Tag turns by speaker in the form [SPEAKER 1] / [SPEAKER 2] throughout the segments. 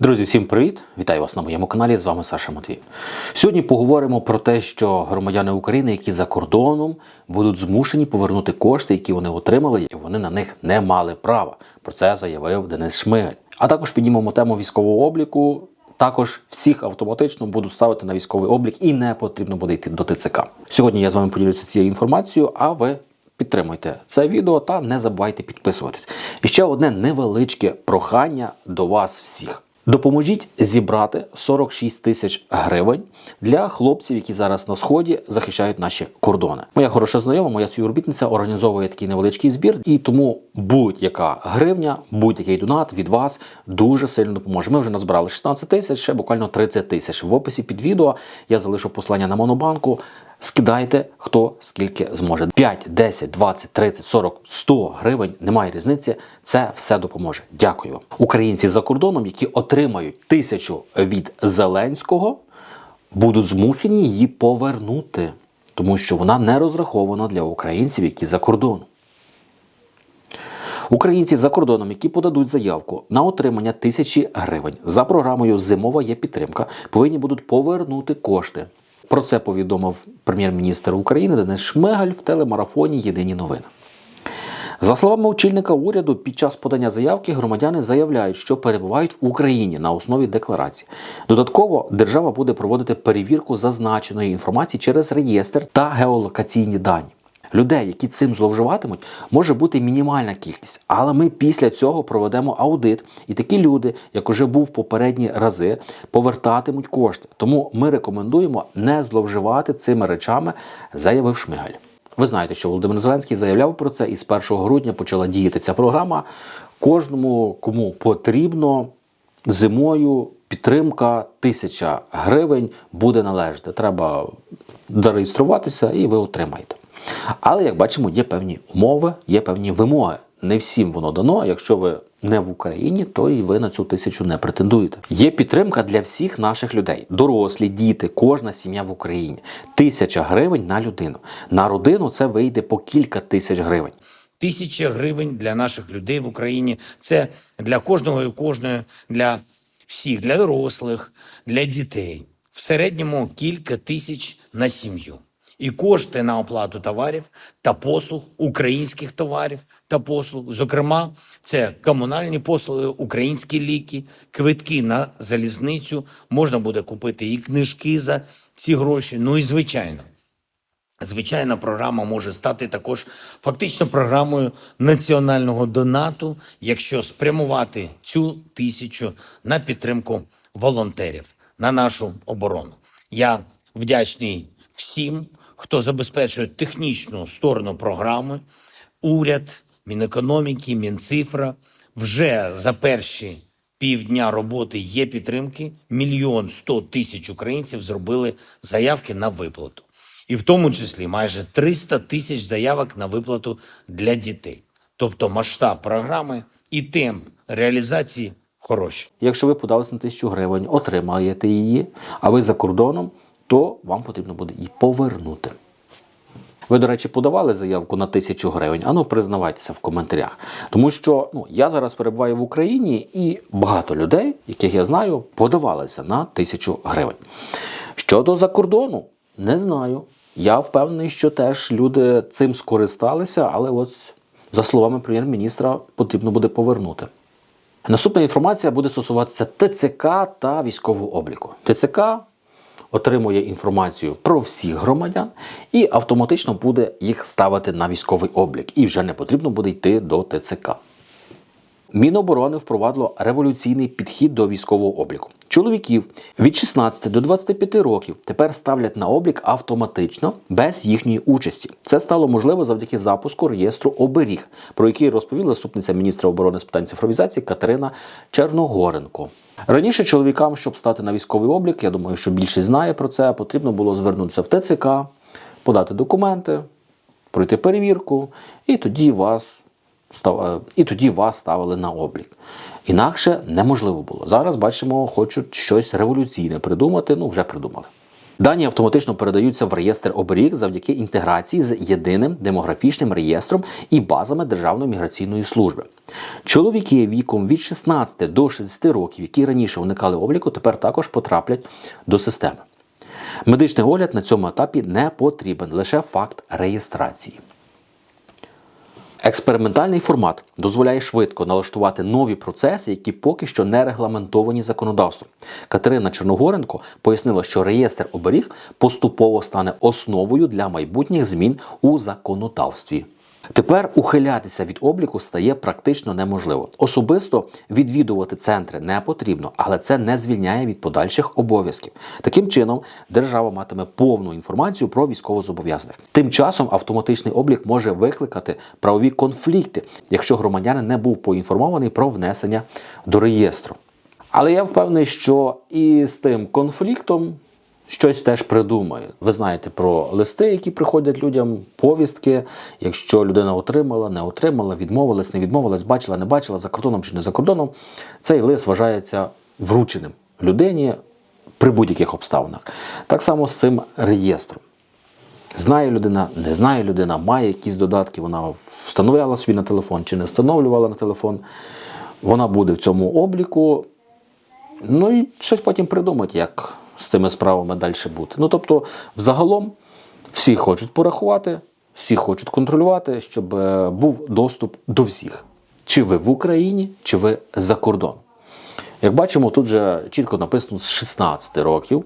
[SPEAKER 1] Друзі, всім привіт! Вітаю вас на моєму каналі. З вами Саша Матвій. Сьогодні поговоримо про те, що громадяни України, які за кордоном, будуть змушені повернути кошти, які вони отримали, і вони на них не мали права. Про це заявив Денис Шмигаль. А також піднімемо тему військового обліку. Також всіх автоматично будуть ставити на військовий облік і не потрібно буде йти до ТЦК. Сьогодні я з вами поділюся цією інформацією, а ви підтримуйте це відео та не забувайте підписуватись. І ще одне невеличке прохання до вас всіх. Допоможіть зібрати 46 тисяч гривень для хлопців, які зараз на сході захищають наші кордони. Моя хороша знайома, моя співробітниця організовує такий невеличкий збір, і тому будь-яка гривня, будь-який донат від вас дуже сильно допоможе. Ми вже назбирали 16 тисяч, ще буквально 30 тисяч. В описі під відео я залишу послання на монобанку. Скидайте хто скільки зможе. 5, 10, 20, 30, 40, 100 гривень, немає різниці. Це все допоможе. Дякую вам. Українці за кордоном, які отримають тисячу від Зеленського, будуть змушені її повернути, тому що вона не розрахована для українців, які за кордоном. Українці за кордоном, які подадуть заявку на отримання тисячі гривень за програмою Зимова є підтримка, повинні будуть повернути кошти. Про це повідомив прем'єр-міністр України Денис Шмигаль в телемарафоні Єдині новини. За словами очільника уряду, під час подання заявки громадяни заявляють, що перебувають в Україні на основі декларації. Додатково держава буде проводити перевірку зазначеної інформації через реєстр та геолокаційні дані. Людей, які цим зловживатимуть, може бути мінімальна кількість, але ми після цього проведемо аудит, і такі люди, як уже був попередні рази, повертатимуть кошти. Тому ми рекомендуємо не зловживати цими речами, заявив Шмигаль. Ви знаєте, що Володимир Зеленський заявляв про це, і з 1 грудня почала діяти ця програма. Кожному, кому потрібно зимою підтримка тисяча гривень буде належати. Треба зареєструватися і ви отримаєте. Але як бачимо, є певні умови, є певні вимоги. Не всім воно дано. Якщо ви не в Україні, то і ви на цю тисячу не претендуєте. Є підтримка для всіх наших людей: дорослі, діти, кожна сім'я в Україні. Тисяча гривень на людину. На родину це вийде по кілька тисяч гривень.
[SPEAKER 2] Тисяча гривень для наших людей в Україні. Це для кожного і кожної, для всіх, для дорослих, для дітей. В середньому кілька тисяч на сім'ю. І кошти на оплату товарів та послуг, українських товарів та послуг. Зокрема, це комунальні послуги, українські ліки, квитки на залізницю. Можна буде купити і книжки за ці гроші. Ну і звичайно, Звичайна програма може стати також фактично програмою національного донату, якщо спрямувати цю тисячу на підтримку волонтерів на нашу оборону. Я вдячний всім, хто забезпечує технічну сторону програми. Уряд, Мінекономіки, Мінцифра вже за перші півдня роботи є підтримки. Мільйон сто тисяч українців зробили заявки на виплату і в тому числі майже 300 тисяч заявок на виплату для дітей. Тобто масштаб програми і темп реалізації хороші.
[SPEAKER 1] Якщо ви подалися на тисячу гривень, отримаєте її, а ви за кордоном, то вам потрібно буде її повернути. Ви, до речі, подавали заявку на тисячу гривень. Ану, признавайтеся в коментарях. Тому що ну, я зараз перебуваю в Україні, і багато людей, яких я знаю, подавалися на тисячу гривень. Щодо за кордону, не знаю. Я впевнений, що теж люди цим скористалися, але от, за словами прем'єр-міністра, потрібно буде повернути. Наступна інформація буде стосуватися ТЦК та військового обліку. ТЦК отримує інформацію про всіх громадян і автоматично буде їх ставити на військовий облік. І вже не потрібно буде йти до ТЦК. Міноборони впровадило революційний підхід до військового обліку. Чоловіків від 16 до 25 років тепер ставлять на облік автоматично без їхньої участі. Це стало можливо завдяки запуску реєстру оберіг, про який розповіла заступниця міністра оборони з питань цифровізації Катерина Черногоренко. Раніше чоловікам, щоб стати на військовий облік, я думаю, що більшість знає про це, потрібно було звернутися в ТЦК, подати документи, пройти перевірку, і тоді вас е, і тоді вас ставили на облік. Інакше неможливо було. Зараз бачимо, хочуть щось революційне придумати. Ну, вже придумали. Дані автоматично передаються в реєстр оберіг завдяки інтеграції з єдиним демографічним реєстром і базами Державної міграційної служби. Чоловіки віком від 16 до 60 років, які раніше уникали обліку, тепер також потраплять до системи. Медичний огляд на цьому етапі не потрібен, лише факт реєстрації. Експериментальний формат дозволяє швидко налаштувати нові процеси, які поки що не регламентовані законодавством. Катерина Черногоренко пояснила, що реєстр оберіг поступово стане основою для майбутніх змін у законодавстві. Тепер ухилятися від обліку стає практично неможливо. Особисто відвідувати центри не потрібно, але це не звільняє від подальших обов'язків. Таким чином, держава матиме повну інформацію про військовозобов'язаних. Тим часом автоматичний облік може викликати правові конфлікти, якщо громадянин не був поінформований про внесення до реєстру. Але я впевнений, що і з тим конфліктом щось теж придумає. Ви знаєте про листи, які приходять людям, повістки. Якщо людина отримала, не отримала, відмовилась, не відмовилась, бачила, не бачила, за кордоном чи не за кордоном, цей лист вважається врученим людині при будь-яких обставинах. Так само з цим реєстром. Знає людина, не знає людина, має якісь додатки, вона встановляла собі на телефон чи не встановлювала на телефон. Вона буде в цьому обліку. Ну і щось потім придумать, як з цими справами далі бути. Ну тобто, взагалом, всі хочуть порахувати, всі хочуть контролювати, щоб е, був доступ до всіх. Чи ви в Україні, чи ви за кордоном. Як бачимо, тут же чітко написано з 16 років,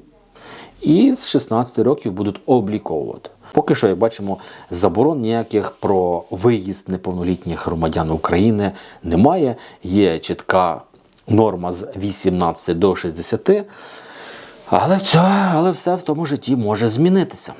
[SPEAKER 1] і з 16 років будуть обліковувати. Поки що, як бачимо, заборон ніяких про виїзд неповнолітніх громадян України немає. Є чітка норма з 18 до 60. Але, це, але все в тому житті може змінитися.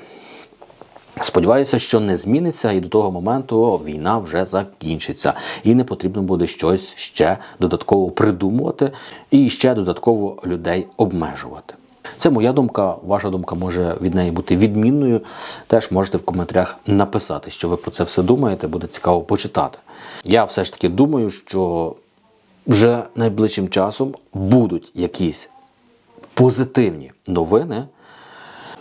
[SPEAKER 1] Сподіваюся, що не зміниться, і до того моменту війна вже закінчиться, і не потрібно буде щось ще додатково придумувати і ще додатково людей обмежувати. Це моя думка, ваша думка може від неї бути відмінною. Теж можете в коментарях написати, що ви про це все думаєте, буде цікаво почитати. Я все ж таки думаю, що вже найближчим часом будуть якісь позитивні новини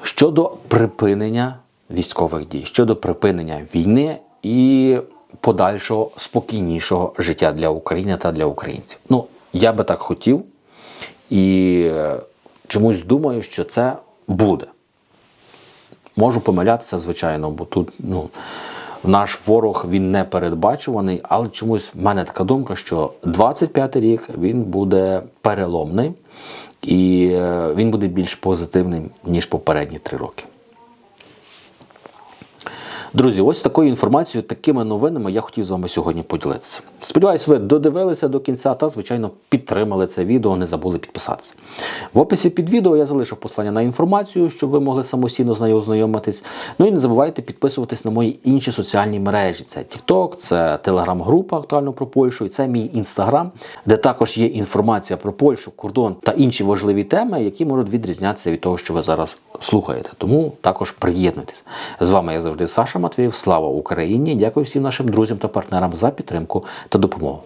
[SPEAKER 1] щодо припинення військових дій, щодо припинення війни і подальшого спокійнішого життя для України та для українців. Ну, я би так хотів і е, чомусь думаю, що це буде. Можу помилятися, звичайно, бо тут ну, наш ворог він не передбачуваний, але чомусь в мене така думка, що 25 рік він буде переломний і е, він буде більш позитивним, ніж попередні три роки. Друзі, ось такою інформацією, такими новинами я хотів з вами сьогодні поділитися. Сподіваюсь, ви додивилися до кінця та, звичайно, підтримали це відео, не забули підписатися. В описі під відео я залишив послання на інформацію, щоб ви могли самостійно з нею ознайомитись. Ну і не забувайте підписуватись на мої інші соціальні мережі. Це TikTok, це телеграм-група актуально про Польщу, і це мій інстаграм, де також є інформація про Польщу, кордон та інші важливі теми, які можуть відрізнятися від того, що ви зараз слухаєте. Тому також приєднуйтесь. З вами, як завжди, Саша Матвіїв. Слава Україні! Дякую всім нашим друзям та партнерам за підтримку та допомогу.